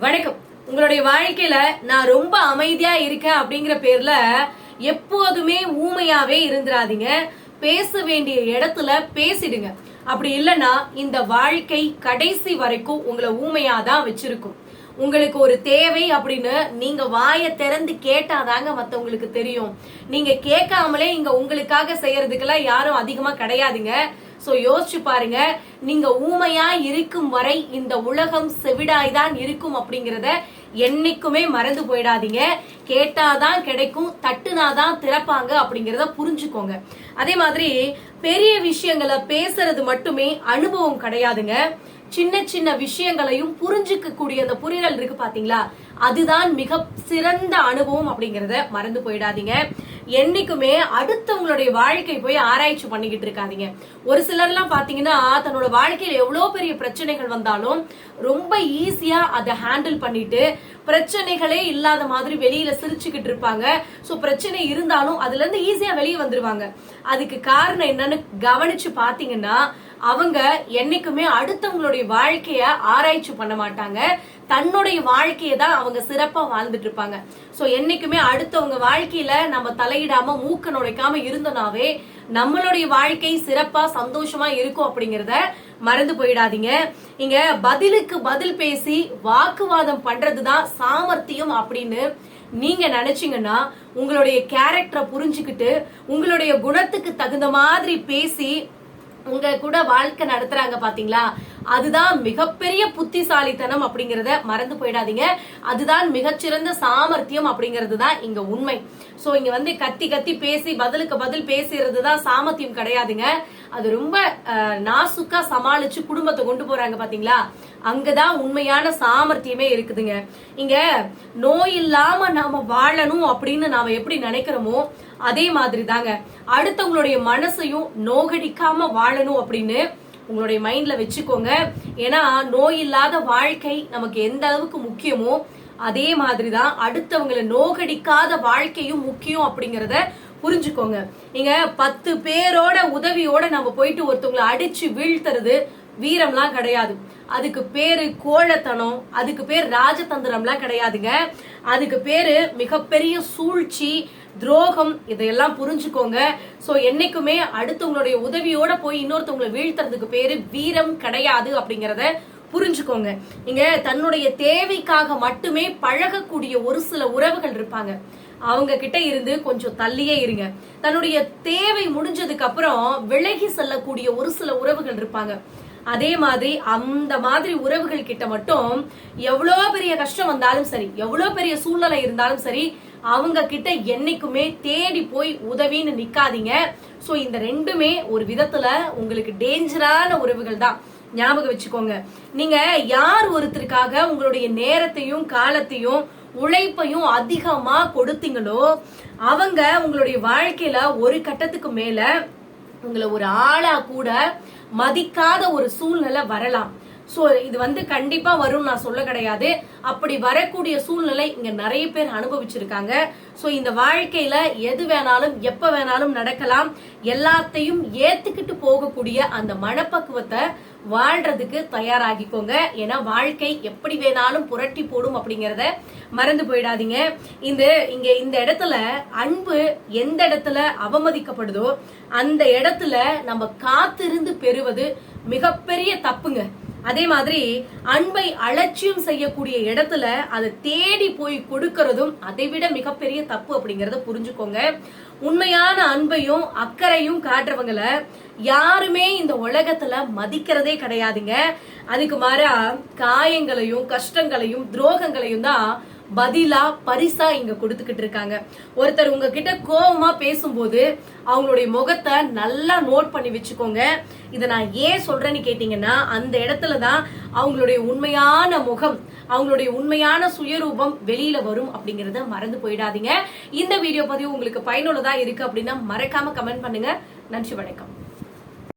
வணக்கம். உங்களுடைய வாழ்க்கையில நான் ரொம்ப அமைதியா இருக்கேன் அப்படிங்கிற பேர்ல எப்போதுமே ஊமையாவே இருந்துராதீங்க பேச வேண்டிய இடத்துல பேசிடுங்க. அப்படி இல்லைன்னா இந்த வாழ்க்கை கடைசி வரைக்கும் உங்களை ஊமையா தான் வச்சிருக்கும். உங்களுக்கு ஒரு தேவை அப்படின்னு நீங்க வாயை திறந்து கேட்டாதாங்க மத்தவங்களுக்கு தெரியும். நீங்க கேட்காமலே இங்க உங்களுக்காக செய்யறதுக்கெல்லாம் யாரும் அதிகமா கிடையாதுங்க. சோ யோசிச்சு பாருங்க. நீங்க ஊமையா இருக்கும் வரை இந்த உலகம் செவிடாய் தான் இருக்கும் அப்படிங்கறத என்னைக்குமே மறந்து போயிடாதீங்க. கேட்டாதான் கிடைக்கும் தட்டுனாதான் திறப்பாங்க அப்படிங்கறத புரிஞ்சுக்கோங்க. அதே மாதிரி பெரிய விஷயங்களை பேசுறது மட்டுமே அனுபவம் கிடையாதுங்க. சின்ன சின்ன விஷயங்களையும் புரிஞ்சுக்க கூடிய அந்த புரிதல் இருக்கு பாத்தீங்களா? அதுதான் மிக சிறந்த அனுபவம் அப்படிங்கறத மறந்து போயிடாதீங்க. என்னைக்குமே அடுத்தவங்களுடைய வாழ்க்கை போய் ஆராய்ச்சி பண்ணிக்கிட்டு இருக்காதீங்க. ஒரு சிலர்லாம் பாத்தீங்கன்னா தன்னோட வாழ்க்கையில எவ்வளவு பெரிய பிரச்சனைகள் வந்தாலும் ரொம்ப ஈஸியா அதை ஹேண்டில் பண்ணிட்டு பிரச்சனைகளே இல்லாத மாதிரி வெளியில சிரிச்சுக்கிட்டு இருப்பாங்க. சோ பிரச்சனை இருந்தாலும் அதுல இருந்து ஈஸியா வெளியே வந்துருவாங்க. அதுக்கு காரணம் என்னன்னு கவனிச்சு பாத்தீங்கன்னா அவங்க என்னைக்குமே அடுத்தவங்களுடைய வாழ்க்கைய ஆராய்ச்சி பண்ண மாட்டாங்க. தன்னுடைய வாழ்க்கையை தான் அவங்க சிறப்பா வாழ்ந்துட்டு இருப்பாங்க. சோ என்னைக்குமே அடுத்தவங்க வாழ்க்கையில நம்ம தலையிடாம மூக்க நுழைக்காம இருந்தோனாவே நம்மளுடைய வாழ்க்கை சிறப்பா சந்தோஷமா இருக்கும் அப்படிங்கறத மறந்து போயிடாதீங்க. இங்க பதிலுக்கு பதில் பேசி வாக்குவாதம் பண்றதுதான் சாமர்த்தியம் அப்படின்னு நீங்க நினைச்சீங்கன்னா உங்களுடைய கேரக்டரை புரிஞ்சுக்கிட்டு உங்களுடைய குணத்துக்கு தகுந்த மாதிரி பேசி உங்க கூட வாழ்க்கை நடத்துறாங்க பாத்தீங்களா? அதுதான் மிகப்பெரிய புத்திசாலித்தனம் அப்படிங்கறத மறந்து போயிடாதீங்க. அதுதான் மிகச்சிறந்த சாமர்த்தியம் அப்படிங்கிறது தான் இங்க உண்மை. சோ இங்க வந்து கத்தி கத்தி பேசி பதிலுக்கு பதில் பேசுறது தான் சாமர்த்தியம் கிடையாதுங்க. அது ரொம்ப அஹ், நாசுக்கா சமாளிச்சு குடும்பத்தை கொண்டு போறாங்க பாத்தீங்களா? அங்கதான் உண்மையான சாமர்த்தியமே இருக்குதுங்க. இங்க நோய் இல்லாம நாம வாழணும் அப்படின்னு நாம எப்படி நினைக்கிறோமோ அதே மாதிரி தாங்க அடுத்தவங்களுடைய மனசையும் நோகடிக்காம வாழணும் அப்படின்னு உங்களுடைய மைண்ட்ல வச்சுக்கோங்க. ஏன்னா நோய் இல்லாத வாழ்க்கை நமக்கு எந்த அளவுக்கு முக்கியமோ அதே மாதிரிதான் அடுத்தவங்களை நோகடிக்காத வாழ்க்கையும் முக்கியம் அப்படிங்கறத புரிஞ்சுக்கோங்க. நீங்க பத்து பேரோட உதவியோட நம்ம போயிட்டு ஒருத்தவங்களை அடிச்சு வீழ்த்துறது வீரம்லாம் கிடையாது. அதுக்கு பேரு கோழத்தனம் அதுக்கு பேர் ராஜதந்திரம்லாம் கிடையாதுங்க. அதுக்கு பேரு மிகப்பெரிய சூழ்ச்சி துரோகம் இதையெல்லாம் புரிஞ்சுக்கோங்க. சோ என்னைக்குமே அடுத்தவங்களுடைய உதவியோட போய் இன்னொருத்தவங்களை வீழ்த்துறதுக்கு பேரு வீரம் கிடையாது அப்படிங்கறத புரிஞ்சுக்கோங்க. இங்க தன்னுடைய தேவைக்காக மட்டுமே பழகக்கூடிய ஒரு சில உறவுகள் இருப்பாங்க. அவங்க கிட்ட இருந்து கொஞ்சம் தள்ளியே இருங்க. தன்னுடைய தேவை முடிஞ்சதுக்கு அப்புறம் விலகி செல்லக்கூடிய ஒரு சில உறவுகள் இருப்பாங்க. அதே மாதிரி அந்த மாதிரி உறவுகள் கிட்ட மட்டும் எவ்வளோ பெரிய கஷ்டம் வந்தாலும் சரி எவ்வளோ பெரிய சூழ்நிலை இருந்தாலும் சரி அவங்க கிட்ட என்னைக்குமே தேடி போய் உதவின்னு நிக்காதீங்க. ஸோ இந்த ரெண்டுமே ஒரு விதத்துல உங்களுக்கு டேஞ்சரான உறவுகள் தான். ஞாபகம் வச்சுக்கோங்க. நீங்க யார் ஒருத்தருக்காக உங்களுடைய நேரத்தையும் காலத்தையும் உழைப்பையும் அதிகமா கொடுத்தீங்களோ அவங்க உங்களுடைய வாழ்க்கையில ஒரு கட்டத்துக்கு மேல உங்களை ஒரு ஆளா கூட மதிக்காத ஒரு சூழ்நிலை வரலாம். சோ இது வந்து கண்டிப்பா வரும் நான் சொல்ல கிடையாது. அப்படி வரக்கூடிய சூழ்நிலை இங்க நிறைய பேர் அனுபவிச்சிருக்காங்க. சோ இந்த வாழ்க்கையில எது வேணாலும் எப்ப வேணாலும் நடக்கலாம். எல்லாத்தையும் ஏத்துக்கிட்டு போகக்கூடிய அந்த மனப்பக்குவத்தை வாழ்றதுக்கு தயாராகிக்கோங்க. ஏன்னா வாழ்க்கை எப்படி வேணாலும் புரட்டி போடும் அப்படிங்கறத மறந்து போயிடாதீங்க. இந்த இங்க இந்த இடத்துல அன்பு எந்த இடத்துல அவமதிக்கப்படுதோ அந்த இடத்துல நம்ம காத்திருந்து பெறுவது மிகப்பெரிய தப்புங்க. அதே மாதிரி அன்பை அலட்சியம் செய்யக்கூடிய இடத்துல அதை தேடி போய் கொடுக்கறதும் அதை விட மிகப்பெரிய தப்பு அப்படிங்கறத புரிஞ்சுக்கோங்க. உண்மையான அன்பையும் அக்கறையும் காட்டுறவங்கள யாருமே இந்த உலகத்துல மதிக்கிறதே கிடையாதுங்க. அதுக்கு மாறா காயங்களையும் கஷ்டங்களையும் துரோகங்களையும் தான் பதிலா பரிசா இங்க கொடுத்துக்கிட்டு இருக்காங்க. ஒருத்தர் உங்ககிட்ட கோபமா பேசும்போது அவங்களுடைய முகத்தை நல்லா நோட் பண்ணி வச்சுக்கோங்க. இதை நான் ஏன் சொல்றேன்னு கேட்டீங்கன்னா அந்த இடத்துல தான் அவங்களுடைய உண்மையான முகம் அவங்களுடைய உண்மையான சுயரூபம் வெளியில வரும் அப்படிங்கறத மறந்து போயிடாதீங்க. இந்த வீடியோ பதிவு உங்களுக்கு பயனுள்ளதா இருக்கு அப்படின்னா மறக்காம கமெண்ட் பண்ணுங்க. நன்றி வணக்கம்.